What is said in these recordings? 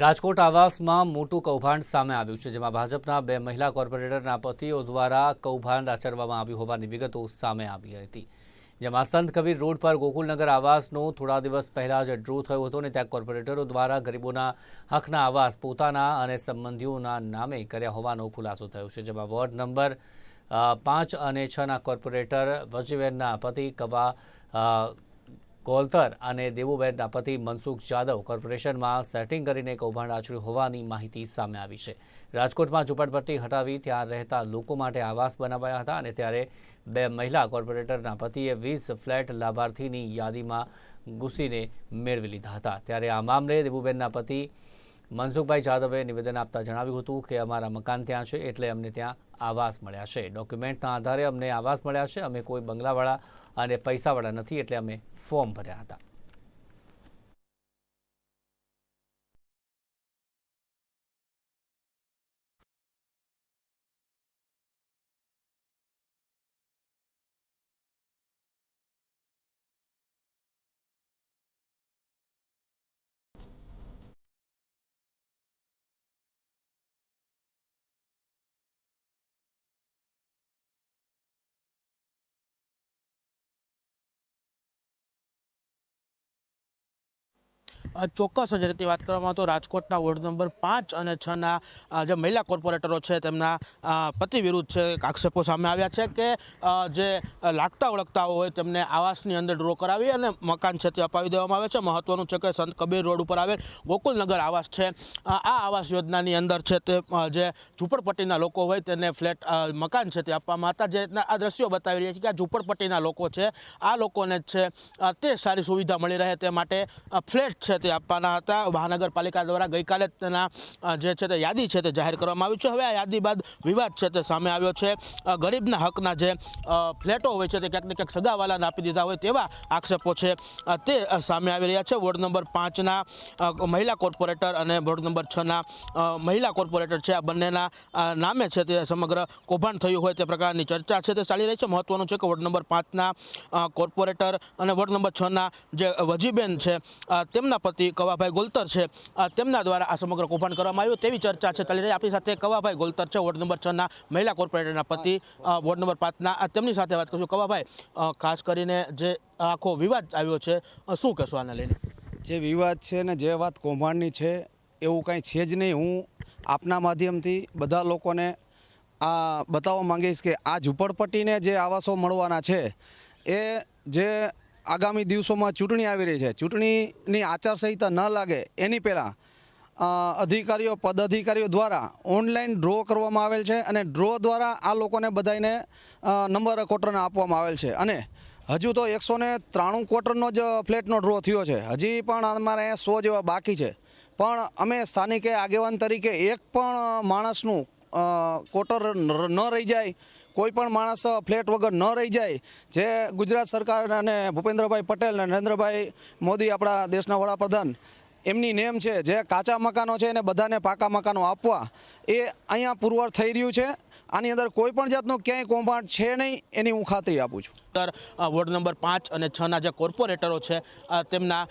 રાજકોટ આવાસમાં મોટું કૌભાંડ સામે આવ્યું છે, જેમાં ભાજપના બે મહિલા કોર્પોરેટરના પતિઓ દ્વારા કૌભાંડ આચરવામાં આવ્યું હોવાની વિગતો સામે આવી હતી. જેમાં સંત કબીર રોડ પર ગોકુલનગર આવાસનો થોડા દિવસ પહેલા જ ડ્રો થયો હતો અને ત્યાં કોર્પોરેટરો દ્વારા ગરીબોના હકના આવાસ પોતાના અને સંબંધીઓના નામે કર્યા હોવાનો ખુલાસો થયો છે, જેમાં વોર્ડ નંબર પાંચ અને છના કોર્પોરેટર વજીવેનના પતિ, કબા અ, અને દેવુબેનના પતિ મનસુખ જાદવ કોર્પોરેશનમાં સેટિંગ કરીને કૌભાંડ આચર્યું હોવાની માહિતી સામે આવી છે. રાજકોટમાં ઝૂંપડપટ્ટી હટાવી ત્યાં રહેતા લોકો માટે આવાસ બનાવાયા હતા અને ત્યારે બે મહિલા કોર્પોરેટરના પતિએ વીસ ફ્લેટ લાભાર્થીની યાદીમાં ઘૂસીને મેળવી લીધા હતા. ત્યારે આ મામલે દેવુબેનના પતિ મનસુખભાઈ જાદવે નિવેદન આપતા જણાવ્યું હતું કે અમારા મકાન ત્યાં છે એટલે અમને ત્યાં આવાસ મળ્યા છે. ડોક્યુમેન્ટના આધારે અમને આવાસ મળ્યા છે. અમે કોઈ બંગલાવાળા અને પૈસાવાળા નથી એટલે અમે ફોર્મ ભર્યા હતા. ચોક્કસ જ રીતે વાત કરવામાં તો રાજકોટના વોર્ડ નંબર પાંચ અને છના જે મહિલા કોર્પોરેટરો છે તેમના પતિ વિરુદ્ધ છે આક્ષેપો સામે આવ્યા છે કે જે લાગતા ઓળખતા હોય તેમને આવાસની અંદર ડ્રો કરાવી અને મકાન છે તે અપાવી દેવામાં આવે છે. મહત્વનું છે કે સંત કબીર રોડ ઉપર આવેલ ગોકુલનગર આવાસ છે. આ આવાસ યોજનાની અંદર છે તે જે ઝૂંપડપટ્ટીના લોકો હોય તેને ફ્લેટ મકાન છે તે આપવામાં હતા જે રીતના આ દ્રશ્યો બતાવી રહ્યા છે કે આ ઝૂંપડપટ્ટીના લોકો છે, આ લોકોને છે તે સારી સુવિધા મળી રહે તે માટે ફ્લેટ છે તે આપવાના હતા. મહાનગરપાલિકા દ્વારા ગઈકાલે તેના જે છે તે યાદી છે તે જાહેર કરવામાં આવી છે. હવે આ યાદી બાદ વિવાદ છે તે સામે આવ્યો છે. ગરીબના હકના જે ફ્લેટો હોય છે તે ક્યાંક ને ક્યાંક સગાવાલાને આપી દીધા હોય તેવા આક્ષેપો છે તે સામે આવી રહ્યા છે. વોર્ડ નંબર પાંચના મહિલા કોર્પોરેટર અને વોર્ડ નંબર છના મહિલા કોર્પોરેટર છે. આ બંનેના નામે છે તે સમગ્ર કૌભાંડ થયું હોય તે પ્રકારની ચર્ચા છે તે ચાલી રહી છે. મહત્વનું છે કે વોર્ડ નંબર પાંચના કોર્પોરેટર અને વોર્ડ નંબર છના જે વજીબેન છે તેમના પતિ કવાભાઈ ગોલતર છે. તેમના દ્વારા આ સમગ્ર કૌભાંડ કરવામાં આવ્યું. તેવી ચર્ચા છે, ચાલી રહી. આપણી સાથે કવાભાઈ ગોલતર છે, વોર્ડ નંબર છના મહિલા કોર્પોરેટરના પતિ વોર્ડ નંબર પાંચના તેમની સાથે વાત કરશું. કવાભાઈ ખાસ કરીને જે આખો વિવાદ આવ્યો છે શું કહેશો આને લઈને? જે વિવાદ છે ને, જે વાત કૌભાંડની છે, એવું કાંઈ છે જ નહીં. હું આપના માધ્યમથી બધા લોકોને આ બતાવવા માંગીશ કે આ ઝૂંપડપટ્ટીને જે આવાસો મળવાના છે, એ જે આગામી દિવસોમાં ચૂંટણી આવી રહી છે. ચૂંટણીની આચારસંહિતા ન લાગે એની પહેલાં અધિકારીઓ પદ અધિકારીઓ દ્વારા ઓનલાઈન ડ્રો કરવામાં આવેલ છે અને ડ્રો દ્વારા આ લોકોને બધાને નંબર ક્વોટરને આપવામાં આવેલ છે. અને હજુ તો એકસો ને ત્રાણું ક્વોટરનો જ ફ્લેટનો ડ્રો થયો છે. હજી પણ અમારે સો જેવા બાકી છે. પણ અમે સ્થાનિકે આગેવાન તરીકે એક પણ માણસનું ક્વોટર ન રહી જાય કોઈ પણ માણસ ફ્લેટ વગર ન રહી જાય, જે ગુજરાત સરકાર અને ભૂપેન્દ્રભાઈ પટેલ અને નરેન્દ્રભાઈ મોદી આપણા દેશના વડાપ્રધાન એમની નેમ છે, જે કાચા મકાનો છે એને બધાને પાકા મકાનો આપવા, એ અહીંયા પુરવાર થઈ રહ્યું છે. આની અંદર કોઈ પણ જાતનું ક્યાંય કૌભાંડ છે નહીં, એની હું ખાતરી આપું છું. અંદર વોર્ડ નંબર પાંચ અને છના જે કોર્પોરેટરો છે તેમના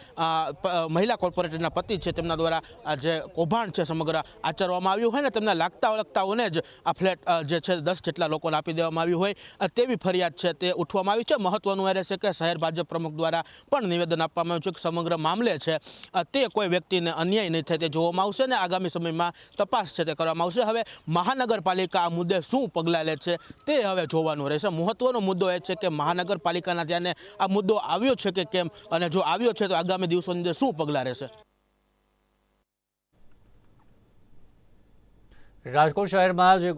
મહિલા કોર્પોરેટરના પતિ છે, તેમના દ્વારા જે કૌભાંડ છે સમગ્ર આચરવામાં આવ્યું હોય ને, તેમના લાગતા ઓળખતાઓને જ આ ફ્લેટ જે છે દસ જેટલા લોકોને આપી દેવામાં આવ્યું હોય તેવી ફરિયાદ છે તે ઉઠવામાં આવી છે. મહત્વનું એ રહેશે કે શહેર ભાજપ પ્રમુખ દ્વારા પણ નિવેદન આપવામાં આવ્યું છે કે સમગ્ર મામલે છે તે કોઈ વ્યક્તિને અન્યાય નહીં થાય તે જોવામાં આવશે અને આગામી સમયમાં તપાસ છે તે કરવામાં આવશે. હવે મહાનગરપાલિકા આ મુદ્દે શું પગલાં લે છે તે હવે જોવાનું રહેશે. મહત્વનો મુદ્દો એ છે કે મહાનગરપાલિકાના ધ્યાને આ મુદ્દો આવ્યો છે કે કેમ? અને જો આવ્યો છે તો આગામી દિવસોની અંદર શું પગલાં રહેશે? રાજકોટ શહેરમાં